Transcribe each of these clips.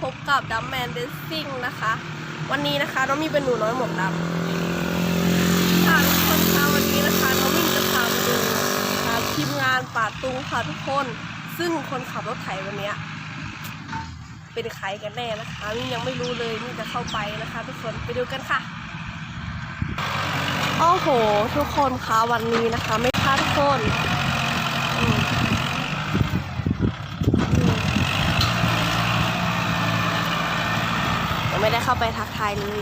พบกับดัมแมนเดซซิ่งนะคะ วันนี้นะคะน้องมีเป็นหนูน้อยหมวกดำค่ะทุกคนคะวันนี้นะคะน้องมิจะพาไปดูทีมงานป่าตุงค่ะทุกคน ซึ่งคนขับรถไถวันนี้เป็นใครกันแน่นะคะมินยังไม่รู้เลยมินจะเข้าไปนะคะ ทุกคนไปดูกันค่ะโอ้โห ทุกคนคะวันนี้นะคะ ไม่พลาดทุกคนอืมอืมยัง ไม่ได้เข้าไปทักทายเลย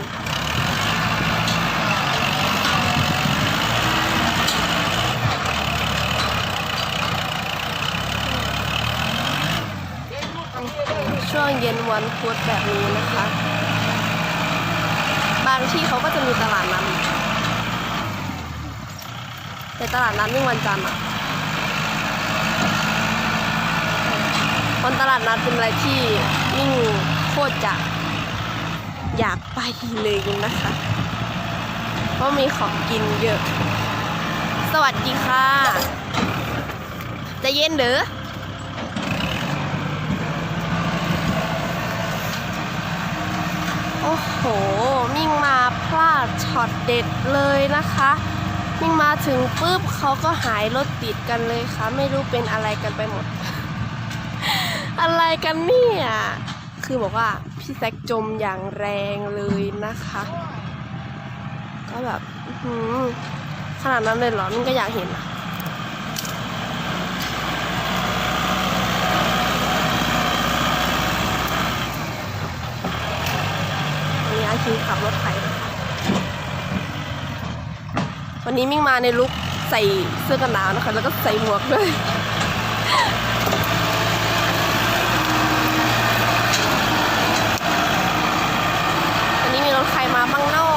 ช่วงเย็นวันพุธแบบนี้นะคะ บางที่เขาก็จะมีตลาดนัดแต่ตลาดนัดวิ่วันจันทร์อะวันตลาดนัดเป็นอะไรที่วิ่งโคตรจะ อยากไปเลยนะคะเพราะมีของกินเยอะ สวัสดีค่ะ จะเย็นเด้อโอ้โห มิ่งมาพลาดช็อตเด็ดเลยนะคะ มิ่งมาถึงปุ๊บเขาก็หายรถติดกันเลยค่ะ ไม่รู้เป็นอะไรกันไปหมด อะไรกันเนี่ย คือบอกว่า พี่แซกจมอย่างแรงเลยนะคะ ก็แบบขนาดนั้นเลยเหรอมิ่งก็อยากเห็นอะวันนี้อาคิงขับรถไถนะคะวันนี้มิ่งมาในลุคใส่เสื้อกันหนาวนะคะ แล้วก็ใส่หมวกด้วย วันนี้มีรถใครมาบ้างเนอะ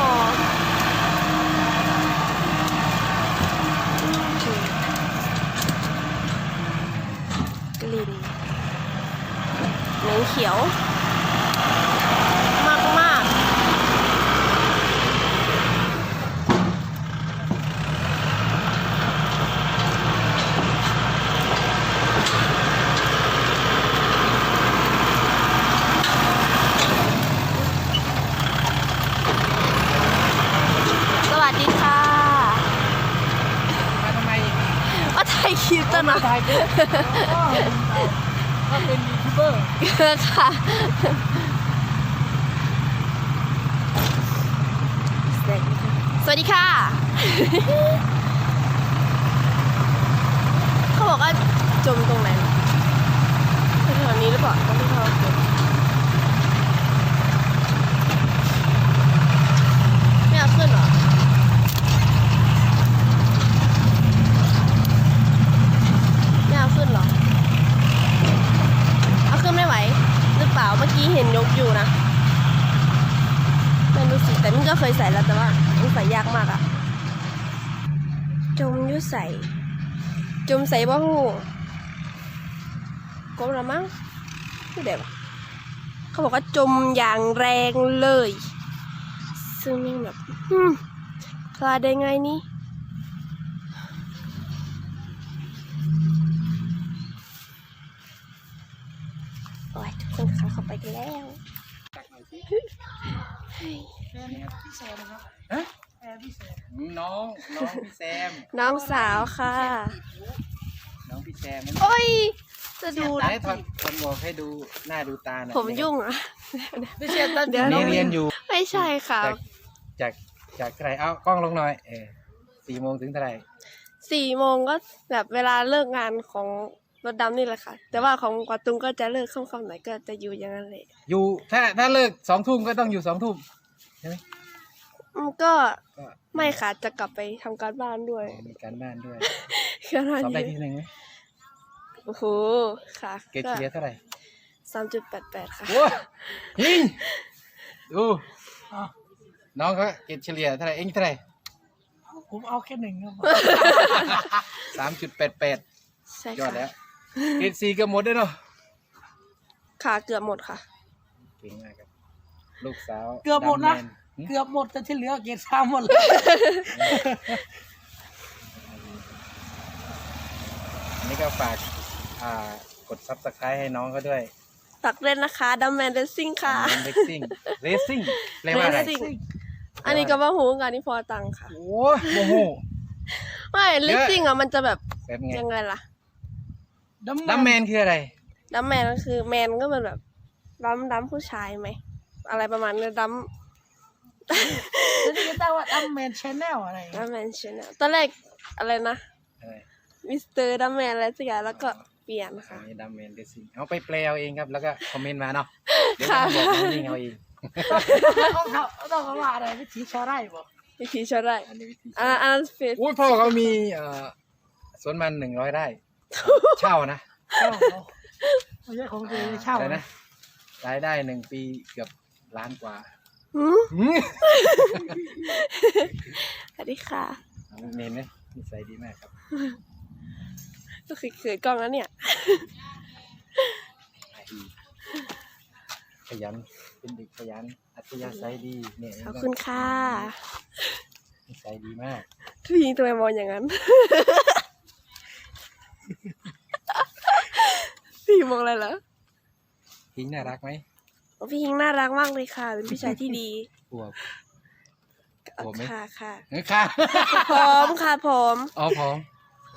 กลิ่นเหม็นเขียว มากมากๆ สวัสดีค่ะ มาทำไม ก็ถ่ายคลิปต้นนะ ถ่ายคลิปอ๋อก็เป็นยูทูบเบอร์ค่ะ สวัสดีค่ะ เขาบอกว่าจมตรงไหนนะแถวนี้หรือเปล่าตรงที่เขาจมไม่เอาขึ้นเหรอ ไม่เอาขึ้นเหรอ เอาขึ้นไม่ไหว หรือเปล่าเมื่อกี้เห็นยกอยู่นะไม่รู้สิแต่มิ่งก็เคยใส่แล้วแต่ว่ามันใส่ยากมากอะจม อยุใส่จมใส่บ่หูกบละมั้งไม่เด็กเขาบอกว่าจมอย่างแรงเลย ซึ่งมิ่งแบบอืมพลาดได้ไงนี่โอ้ยทุกคนคะเข้าไปกันแล้ว พี่แซมครับฮะแอร์พี่แซมน้องน้องพี่แซม น้องสาวค่ะ น้องพี่แซมโอ้ย จะดูไหนทอนทอนบอกให้ดูหน้าดูตาหน่อยผมยุ่งอะไม่ใช่ตอนเดี๋ยวนี่เรียนอยู่ไม่ใช่ค่ะจากจากจากเท่าไหรเอากล้องลงหน่อยเออสี่โมงถึงเท่าไหรสี่โมงก็แบบเวลาเลิกงานของรถดำนี่แหละค่ะ แต่ว่าของกวาตุงก็จะเลิกค่ำๆหน่อยก็จะอยู่อย่างนั้นเลยอยู่ถ้าถ้าเลิกสองทุ่มก็ต้องอยู่สองทุ่มใช่ไหม อืมก็ก็ไม่ค่ะจะกลับไปทำการบ้านด้วยมีการบ้านด้วยขนาดสอบได้นี้ที่หนึ่งไหมโอ้โหค่ะเกรดเฉลี่ยเท่าไหร่สามจุดแปดแปดค่ะ โอ้ยิงดูน้องก็เกรดเฉลี่ยเท่าไหร่เองเท่าไหร่ผมเอาแค่หนึ่งครับสามจุดแปดแปดใช่ยอค่ะดแล้วเกรดสี่ก็หมดด้วยเนาะค่ะเกือบหมดค่ะ เก่งมากครับลูกสาวเกือบหมดนะำแม เกือบหมดแต่ที่เหลือเกรดสามหมดเลย อันนี้ก็ฝากอ่ากดซับสไครต์ให้น้องเขาด้วยตักเล่นนะคะดัมแมนเดซิ่งค่ะ เรซซิ่งเรซซิ่งแปลว่าอะไร Racing อันนี้ก็ว่าหูกันนี่พอตังค่ะ โอ้ยโมโห ไม่เลสซิ่งอะมันจะแบบแบบไงยังไงล่ะดัมดัมแมนคืออะไร ดัมแมนก็คือแมนก็เป็นแบบดัมดัมผู้ชายไหม อะไรประมาณนี้ดัม ฉันจะตั้งว่าดัมแมนชแนลอะไรดัมแมนชแนลตอนแรกอะไรนะอะไรมิสเตอร์ดัมแมนอะไรสักอย่างแล้วก็เปลี่ยนอัค่ะนนี้ดัมแมนเรซซิ่งเอาไปแปลเอาเองครับแล้วก็คอมเมนต์มาเนาะเดี๋ยวค่ะจะบอกน้องนิ่งเอาเองต้องเขาต้องเขาว่าอะไรวิธีชาวไร่บอกวิธีชดได้อันนี้วิธีอันนั้นอันนั้นเฟซอุ้ยพ่อเขามีเอ่อสวนมันหนึ่งร้อยไร่เช่านะเช่าเขาไม่ใช่ของตัวเองเช่าอะไรนะรายได้หนึ่งปีเกือบล้านกว่าหืมหืม สวัสดีค่ะเอาเมนไหมนิสัยดีมากครับก็คือเขินกล้องแล้วเนี่ย ขยัน เป็นเด็กขยัน อัธยาศัยดีเนี่ยขอบคุณค่ะนิสัยดีมากพี่ยิงทำไมมองอย่างนั้นพี่ยิงมองอะไรเหรอพิงน่ารักไหมโอ้ พี่ยิงน่ารักมากเลยค่ะ เป็นพี่ชายที่ดีอวบ อวบไหม ค่ะค่ะเออค่ะพร้อมค่ะพร้อมอ๋อพร้อม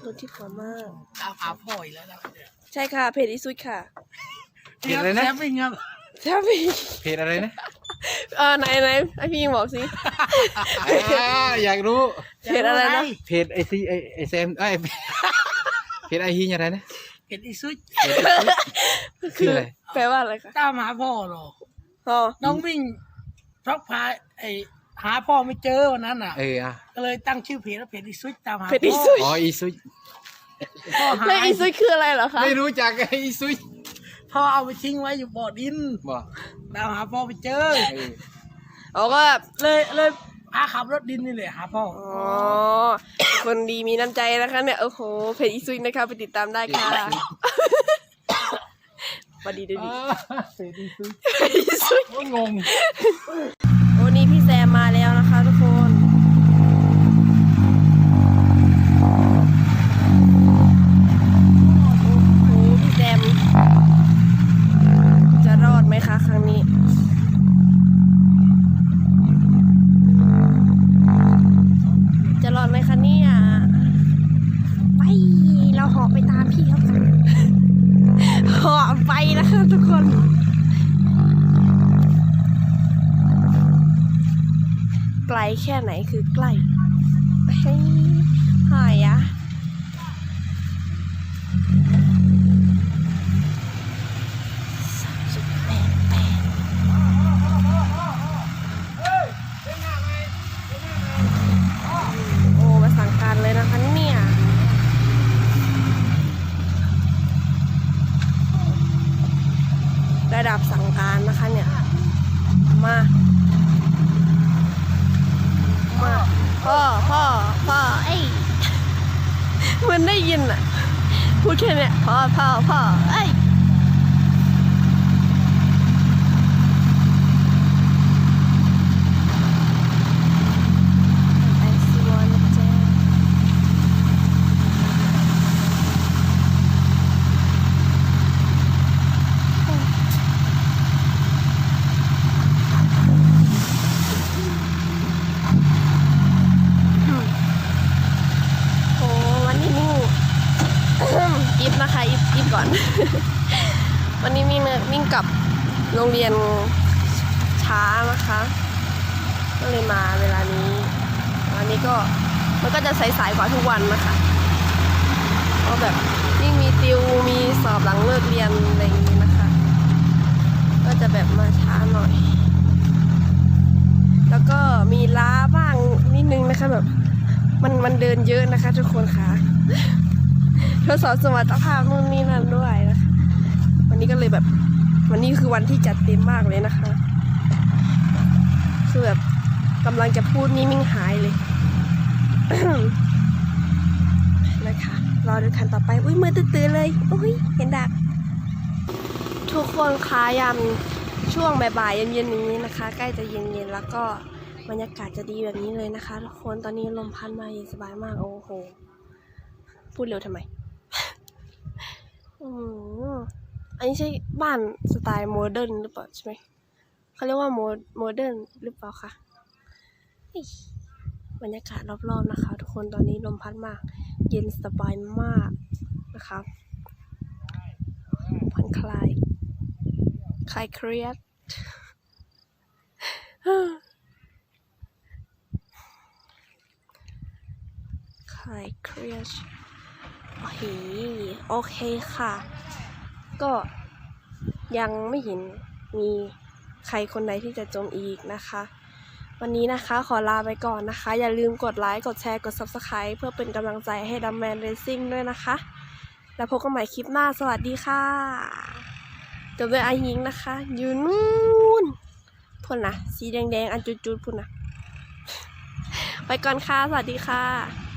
รถที่พร้อมมาก ตามหาพ่ออีกแล้วนะเนี่ยใช่ค่ะเพจอีซุดค่ะเพจอะไรนะแซมปิ้งครับใช่พี่เพจอะไรนะเออไหนไหนให้พี่ยิงบอกสิ อ่าอยากรู้ เพจอะไรนะ เพจไอซีไอไอแซมไอยเพจไอฮีอะไรนะ เห็นอีซุดเพจไอซีคืออะไร แปลว่าอะไรคะตามหาพ่อเหรออ๋อน้องวิ่งพลักพาไอหาพ่อไม่เจอวันนั้นอะ เอออะก็เลยตั้งชื่อเพจว่าเพจอีซุดตามหาเพจอีพ่อซุดอ๋ออีซุยพ่อหาแล้วยอีซุดคืออะไรเหรอคะไม่รู้จักไอซุยพ่อเอาไปทิ้งไว้อยู่บ่อดินบอกตามหาพ่อไปเจอเอออ๋อก็แบบเลยเลยพาขับรถดินนี่เลยหาพ่ออ๋อคนดีมีน้ำใจนะคะเนี่ยโอ้โหเพจอีซุยนะคะไปติดตามได้ค่ะส วัสดีด้วยดิอ่าเพจอีซุยเพจอีซุยโอ้ยงง โอ้นี่พี่แซมมาแล้วนะคะ ไกลแค่ไหนคือใกล้เฮ้หายอะโอ้มาสังการเลยนะคะเนี่ยระดับสั่งการนะคะเนี่ย มาพ่อพ่อพ่อไอ้ย มันได้ยินอะพูดแค่เนี้ยพ่อพ่อพ่อไอ้ยไอซีวอนเจโอ้วันนี้มิ่ง อิฟนะคะอิฟอิฟก่อน วันนี้มิ่งมิ่งกลับโรงเรียนช้านะคะ ก็เลยมาเวลานี้วันนี้ก็มันก็จะสายๆกว่าทุกวันนะคะเพราะแบบยิ่งมีติวมีสอบหลังเลิกเรียนอะไรอย่างนี้นะคะ ก็จะแบบมาช้าหน่อย แล้วก็มีล้าบ้างนิดนึงนะคะแบบมันมันเดินเยอะนะคะทุกคนค่ะทดสอบสมรรถภาพนู่นนี่นั่นด้วย วันนี้ก็เลยแบบ วันนี้คือวันที่จัดเต็มมากเลยนะคะคือแบบกำลังจะพูดนี่มิ่งหายเลยนะคะรอดูคันต่อไปอุ้ยมือตื้อเลยอุ้ยเห็นดัก ทุกคนคะยามช่วงบ่ายๆเย็นๆนี้นะคะ ใกล้จะเย็นๆแล้วก็บรรยากาศจะดีแบบนี้เลยนะคะทุกคนตอนนี้ลมพัดมาเย็นสบายมากโอ้โหพูดเร็วทำไม อืม อันนี้ใช่บ้านสไตล์โมเดิร์นหรือเปล่าใช่ไหมเขาเรียกว่าโมโมเดิร์นหรือเปล่าคะบรรยากาศรอบๆนะคะ ทุกคนตอนนี้ลมพัดมาก เย็นสบายมากนะคะผ่อนคลาย คลายเครียดคลายเครียดโอเคโอเคค่ะ ก็ยังไม่เห็นมีใครคนใดที่จะจมอีกนะคะ วันนี้นะคะขอลาไปก่อนนะคะ อย่าลืมกดไลค์กดแชร์กด Subscribe เพื่อเป็นกำลังใจให้ดัมแมนเรซิ่งด้วยนะคะ แล้วพบกันใหม่คลิปหน้าสวัสดีค่ะจบด้วยอายิงนะคะ อยู่นู่นพุ่นนะสีแดงๆ อันจุดๆพุ่นนะไปก่อนค่ะ สวัสดีค่ะ